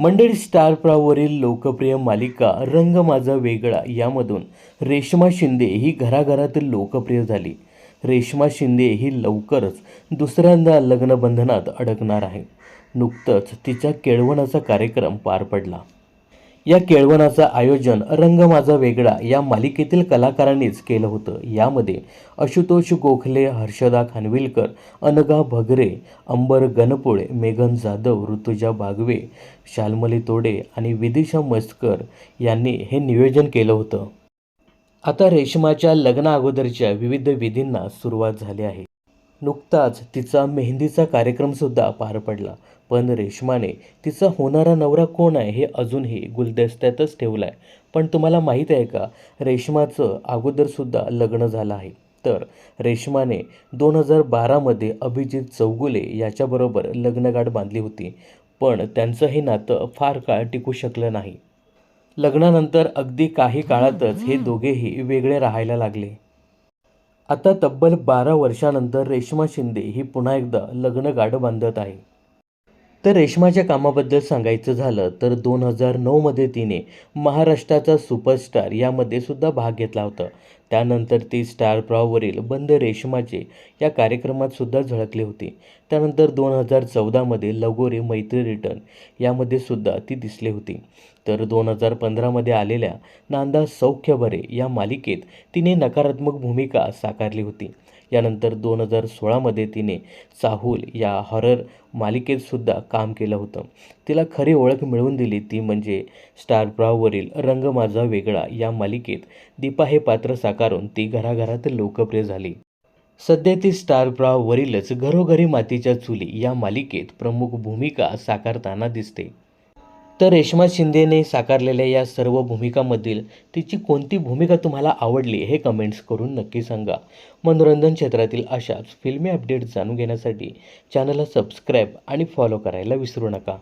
मंडळी स्टार प्रवाहवरील लोकप्रिय मालिका रंग माझा वेगळा यामधून रेश्मा शिंदे ही घराघरातील लोकप्रिय झाली. रेश्मा शिंदे ही लवकरच दुसऱ्यांदा लग्नबंधनात अडकणार आहे. नुकतंच तिच्या केळवणाचा कार्यक्रम पार पडला. या केळवणाचं आयोजन रंग माझा वेगळा या मालिकेतील कलाकारांनीच केलं होतं. यामध्ये आशुतोष गोखले हर्षदा खानविलकर अनगा भगरे अंबर गणपुळे मेघन जाधव ऋतुजा बागवे शालमली तोडे आणि विदिशा मस्कर यांनी हे नियोजन केलं होतं. आता रेशमाच्या लग्ना अगोदरच्या विविध विधींना सुरुवात झाली आहे. नुकताच तिचा मेहंदीचा कार्यक्रमसुद्धा पार पडला. पण रेशमाने तिचा होणारा नवरा कोण आहे हे अजूनही गुलदस्त्यातच ठेवलं आहे पण तुम्हाला माहीत आहे का रेशमाचं अगोदरसुद्धा लग्न झालं आहे. तर रेशमाने दोन हजार बारामध्ये अभिजित चौगुले याच्याबरोबर लग्नगाठ बांधली होती. पण त्यांचं हे नातं फार काळ टिकू शकलं नाही. लग्नानंतर अगदी काही काळातच हे दोघेही वेगळे राहायला लागले. आता तब्बल बारा वर्षानंतर रेश्मा शिंदे ही पुन्हा एकदा लग्न गाडं बांधत आहे. तर रेश्माच्या कामाबद्दल सांगायचं झालं तर दोन हजार नऊमध्ये तिने महाराष्ट्राचा सुपरस्टार यामध्ये सुद्धा भाग घेतला होता. त्यानंतर ती स्टार प्रॉवरील बंद रेशमाचे या कार्यक्रमात सुद्धा झळकली होती. त्यानंतर दोन हजार चौदामध्ये लगोरी मैत्री रिटर्न यामध्ये सुद्धा ती दिसली होती. तर दोन हजार पंधरामध्ये आलेल्या नांदा सौख्य बरे या मालिकेत तिने नकारात्मक भूमिका साकारली होती. यानंतर दोन हजार सोळामध्ये तिने चाहूल या हॉरर मालिकेतसुद्धा काम केलं होतं. तिला खरी ओळख मिळवून दिली ती म्हणजे स्टार ब्रावरील रंग माझा वेगळा या मालिकेत दीपा हे पात्र साकारून ती घराघरात लोकप्रिय झाली. सध्या ती स्टार ब्रावरीलच घरोघरी मातीच्या चुली या मालिकेत प्रमुख भूमिका साकारताना दिसते. तर रेश्मा शिंदेने साकारलेल्या या सर्व भूमिकांमधील तिची कोणती भूमिका तुम्हाला आवडली हे कमेंट्स करून नक्की सांगा. मनोरंजन क्षेत्रातील अशाच फिल्मी अपडेट जाणून घेण्यासाठी चॅनलला सबस्क्राईब आणि फॉलो करायला विसरू नका.